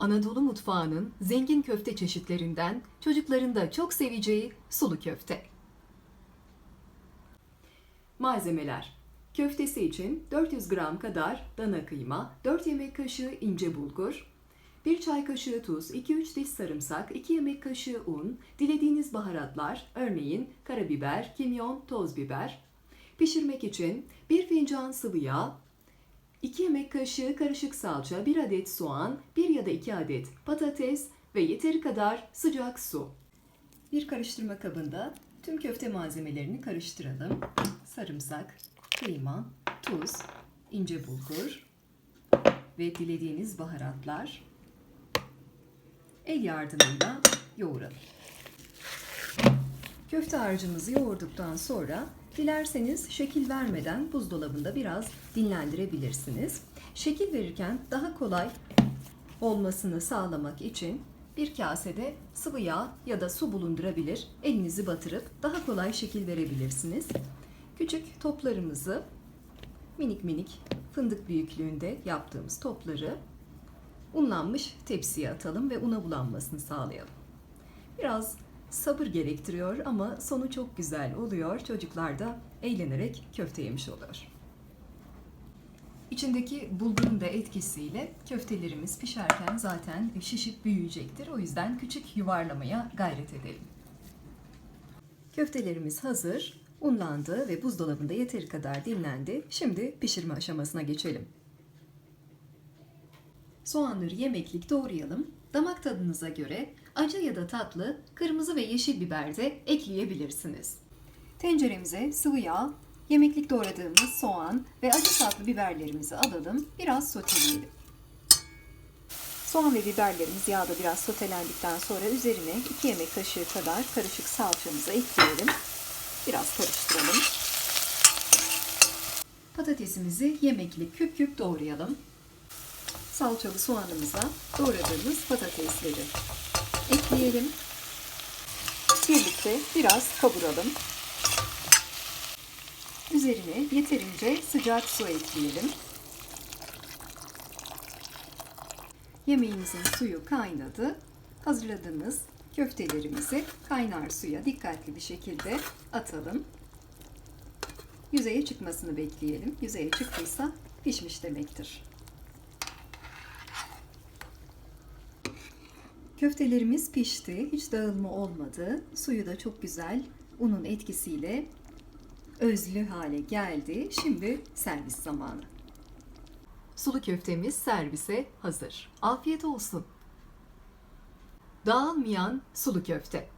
Anadolu mutfağının zengin köfte çeşitlerinden çocukların da çok seveceği sulu köfte. Malzemeler Köftesi için 400 gram kadar dana kıyma, 4 yemek kaşığı ince bulgur, 1 çay kaşığı tuz, 2-3 diş sarımsak, 2 yemek kaşığı un, dilediğiniz baharatlar, örneğin karabiber, kimyon, toz biber. Pişirmek için 1 fincan sıvı yağ, 2 yemek kaşığı karışık salça, 1 adet soğan, 1 ya da 2 adet patates ve yeteri kadar sıcak su. Bir karıştırma kabında tüm köfte malzemelerini karıştıralım. Sarımsak, kıyma, tuz, ince bulgur ve dilediğiniz baharatlar. El yardımıyla yoğuralım. Köfte harcımızı yoğurduktan sonra dilerseniz şekil vermeden buzdolabında biraz dinlendirebilirsiniz. Şekil verirken daha kolay olmasını sağlamak için bir kasede sıvı yağ ya da su bulundurabilir. Elinizi batırıp daha kolay şekil verebilirsiniz. Küçük toplarımızı minik minik fındık büyüklüğünde yaptığımız topları unlanmış tepsiye atalım ve una bulanmasını sağlayalım. Biraz sabır gerektiriyor ama sonu çok güzel oluyor. Çocuklar da eğlenerek köfte yemiş oluyor. İçindeki bulgurun da etkisiyle köftelerimiz pişerken zaten şişip büyüyecektir. O yüzden küçük yuvarlamaya gayret edelim. Köftelerimiz hazır, unlandı ve buzdolabında yeteri kadar dinlendi. Şimdi pişirme aşamasına geçelim. Soğanları yemeklik doğrayalım. Damak tadınıza göre acı ya da tatlı, kırmızı ve yeşil biber de ekleyebilirsiniz. Tenceremize sıvı yağ, yemeklik doğradığımız soğan ve acı tatlı biberlerimizi alalım. Biraz soteleyelim. Soğan ve biberlerimiz yağda biraz sotelendikten sonra üzerine 2 yemek kaşığı kadar karışık salçamızı ekleyelim. Biraz karıştıralım. Patatesimizi yemeklik küp küp doğrayalım. Salçalı soğanımıza doğradığımız patatesleri ekleyelim. Birlikte biraz kavuralım. Üzerine yeterince sıcak su ekleyelim. Yemeğimizin suyu kaynadı. Hazırladığımız köftelerimizi kaynar suya dikkatli bir şekilde atalım. Yüzeye çıkmasını bekleyelim. Yüzeye çıktıysa pişmiş demektir. Köftelerimiz pişti. Hiç dağılma olmadı. Suyu da çok güzel unun etkisiyle özlü hale geldi. Şimdi servis zamanı. Sulu köftemiz servise hazır. Afiyet olsun. Dağılmayan sulu köfte.